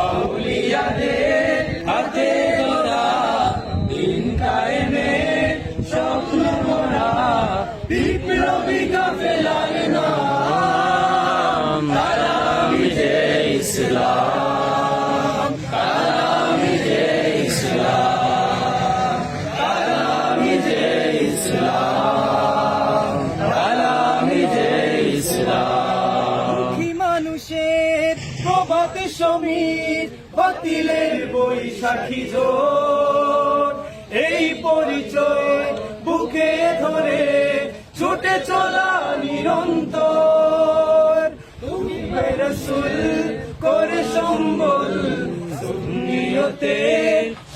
আউলিয়াদের হাতে গড়া দিন কায়েমে স্বপ্ন মোরা বিপ্লবী কাফেলার নাম কালামি যে ইসলাম কালামি যে ইসলাম কালামি যে ইসলাম কালামি যে ইসলাম মানুষের প্রভাত সমীর বাতিলের বৈশাখী জোর এই পরিচয় বুকে ধরে ছুটে চলা নিরন্তর। তুমি রসুল, করে সম্বল। সুন্নিয়তে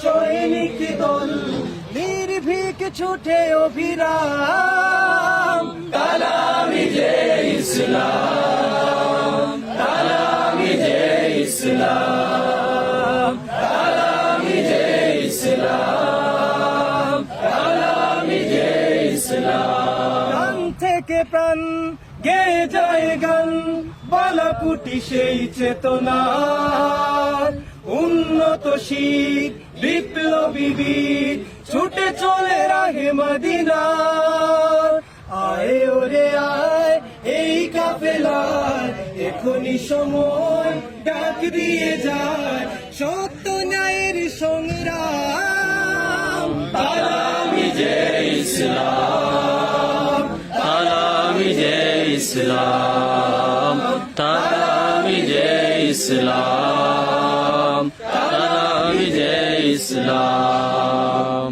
সৈনিক দল, নির্ভীক ছুটে অভিরাম। কালামি যে ইসলাম। ইসলাম, কালামি যে ইসলাম, কালামি যে ইসলাম। প্রাণ থেকে প্রাণ গে যায় গান, বালাকুটি সেই চেতনা উন্নত শিখ বিপ্লবী বীর, ছুটে চলে রাহে মদিনা আয় ওরে আয়, এই কাফেলায় এখনই সময় ডাক দিয়ে যায় সত্য ন্যায়ের সংগ্রাম। কালামি যে ইসলাম কালামি যে ইসলাম কালামি যে ইসলাম কালামি যে ইসলাম।